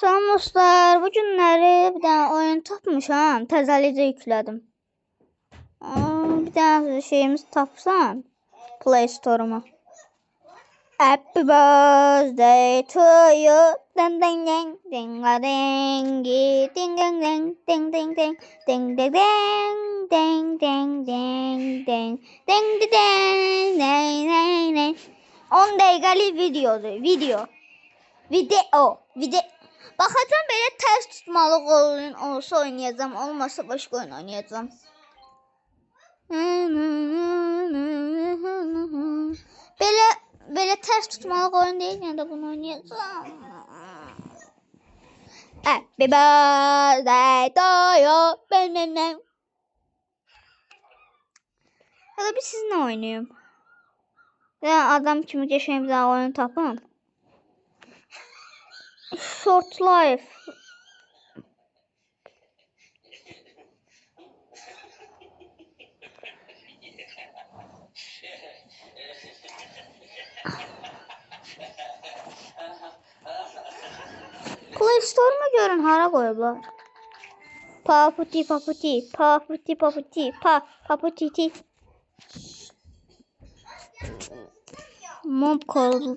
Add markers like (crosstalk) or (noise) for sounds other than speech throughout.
Salam dostlar, bu günləri bir dənə oyun tapmışam, təzəlicə yüklədim. Bir dənə şeyimiz tapsam, Play Store-uma. Happy birthday to you. Ding ding ding ding a ding ding ding ding ding ding ding ding ding ding ding ding ding ding ding ding ding ding ding 10 dakikalık videodur. Video. Video. Video. Bakacağım böyle ters tutmalı oyun olsa oynayacağım. Olmazsa başka oyun oynayacağım. Böyle böyle ters tutmalı oyun değil ya da bunu oynayacağım. Happy birthday to you. Ben ben ben. Ya da bir sizinle oynayayım. Ya adam kimi geçen bir daha oyun tapım. Short life. Play Store'uma görün hara koyublar. Paputi paputi, paputi paputi, pa paputiti. Mob call.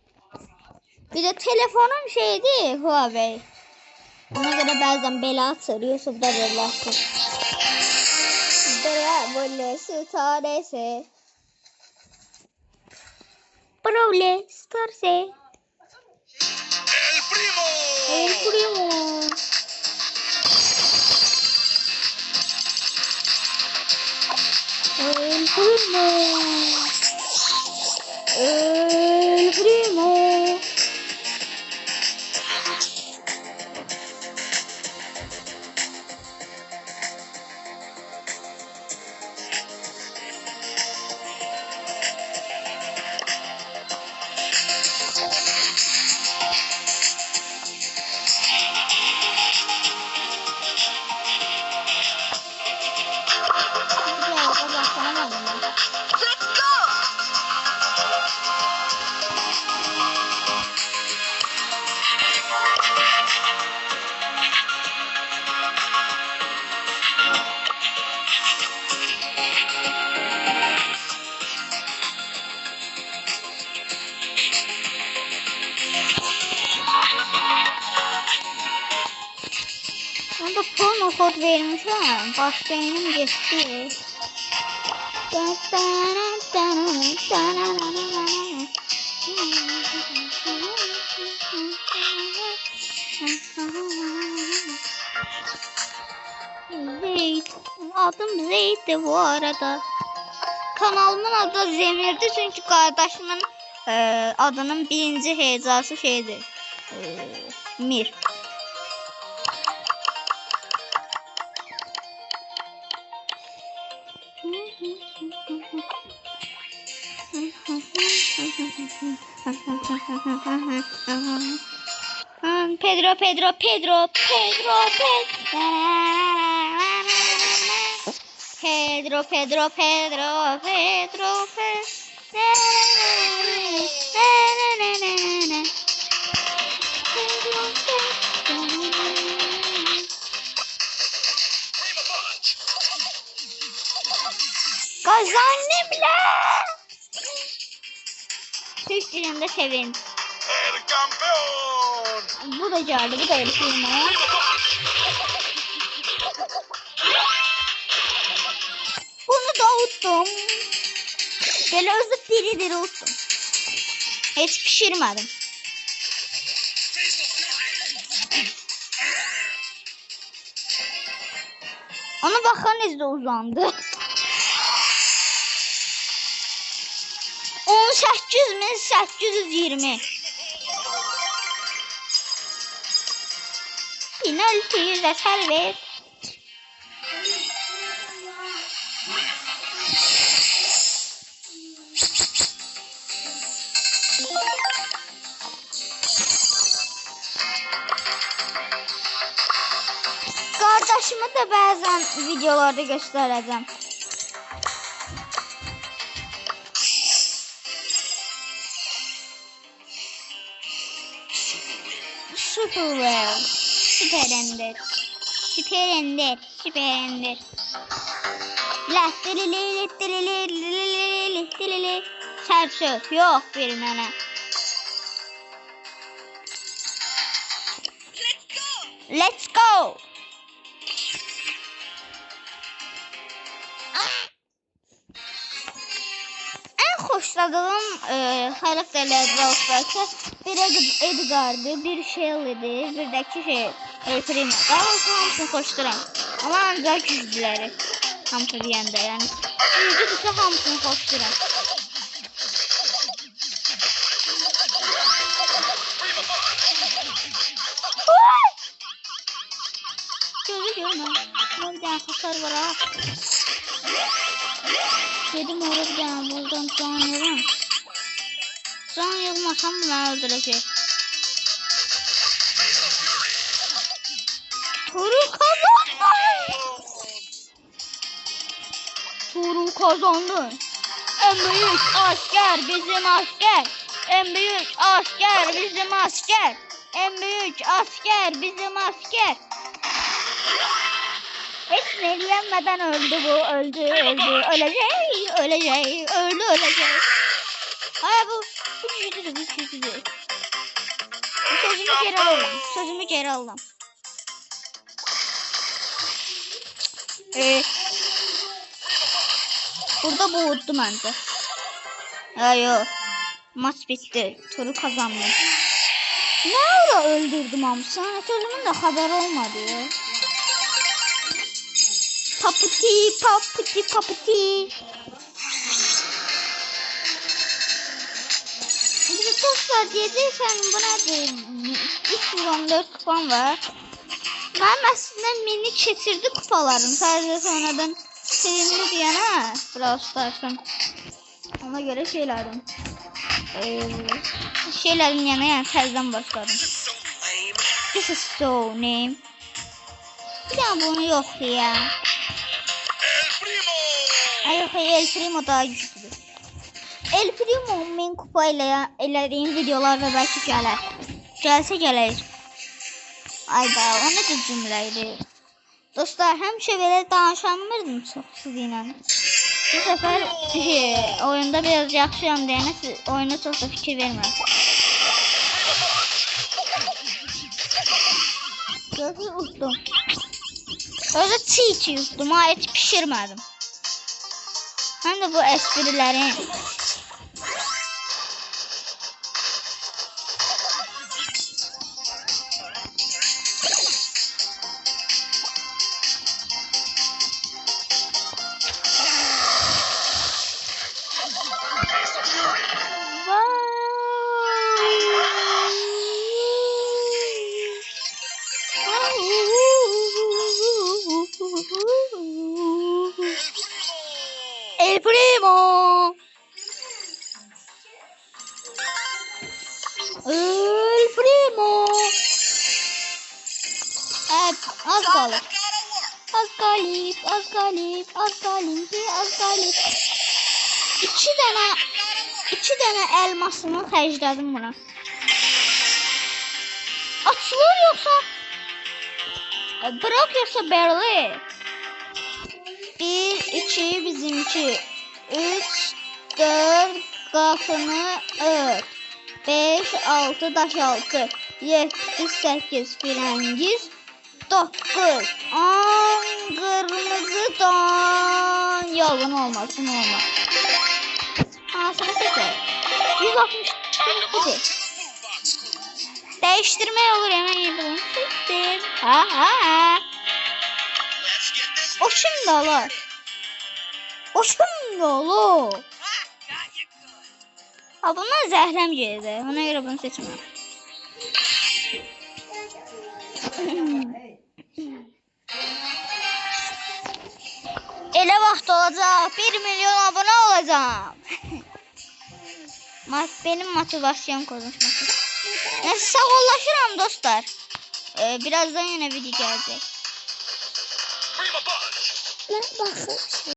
Bir de telefonum şey değil Huawei. Ona göre bazen bela arıyorsun da belası. Dere böyle starese. Brawl Starse. El primo. El primo. El primo. Burada promo kod vermişler. Başlayalım geçti. Zeyt. Adım Zeyt de bu arada. Kanalımın adı Zemir'di çünkü kardeşimin e, adının birinci heyzası şeydi. E, Mir. Pedro, Pedro, Pedro, Pedro, Pedro. Pedro, Pedro, Pedro, Pedro, Pedro. Lan. Türk dilinde sevin. Bu da geldi, bu da yapayım ya. Bunu da unuttum. Böyle özüp diri diri unuttum. Hiç pişirmedim. Ona bakan izle uzandı. 800 min 820. Penaltıyı zafer ver. Kardeşimi de bazen videolarda göstereceğim. Super well. Süper ender. Süper ender. Süper ender. La dilili dilili yok bir mənə. Let's go. En hoşladığım e, karakterler Brawl Ed- Edgar'dı, bir Shelly'di, bir de ki şey El Primo. Daha doğrusu hamısını hoşduram. Ama ancak güçlüləri. Hamısı deyəndə yəni. Yüzü tutsa hamısını hoşduram. Oy! Gözü görmə. Buna bir dənə hasar var ha. Dedim orada bir dənə buradan can yığım. Can yığmasam bu məni öldürəcək. Turu kazandı. Turu kazandı. En büyük asker bizim asker. En büyük asker bizim asker. En büyük asker bizim asker. Hiç neylenmeden öldü bu. Öldü, öldü. Ölecek, ölecek. Öldü, ölecek. Ay bu, cücüdür, bu cücüdür. Sözümü geri alalım. Sözümü geri alalım. Ee, burada boğuldu bence. Ya yok. Maç bitti. Turu kazandım. Ne ara öldürdüm hamısını? Sözümün de haberi olmadı. Paputi, paputi, paputi. Bizi dostlar diyeceksen bu nedir? 3 milyon 4 kupam var. Ben aslında mini keçirdi kupalarım. Sadece sonradan sevimli diyen ha. Brawl Stars'ın. Ona göre şeylerim. Ee, şeylerin yanına yani terden başladım. This is so name. Bir daha bunu yok ya. Ay yok El Primo daha güçlüdür. El Primo min kupa ilə elədiyim videolarda belki gələr. Gəlsə gələcək. Ay da o ne de cümleydi. Dostlar həmişə belə danışanmırdım çox sizinlə. Bu sefer e, (laughs) oyunda biraz yaxşıyam deyənə siz oyuna çox da fikir vermirəm. Gözü utdum. Özü çiğ çiğ utdum ha et pişirmədim. Həm də bu esprilərin El Primo. Evet, az kalır. Az galip, az galip, az galip, az galip. İki tane, iki tane elmasını xərclədim buna. Açılır yoksa? E, Bırak yoksa barely. Bir, iki bizimki. Üç, dört, qapını ört. Beş, altı, daş altı. Yedi, sekiz, firengiz. Dokuz, on, kırmızı don. Yalan olmasın olmaz. Ha, sıra sekiz. 160 Hadi. Değiştirme olur hemen yapalım. Sistem. Ha ha ha. O şimdi olur. O şimdi olur. Ha bundan zehrem geldi. Ona göre bunu seçmem. Elə vaxt olacaq. 1 milyon abone olacağım. Mat benim motivasyon konuşması. Neyse sağollaşıram dostlar. Ee, birazdan yine video gelecek. Bakın.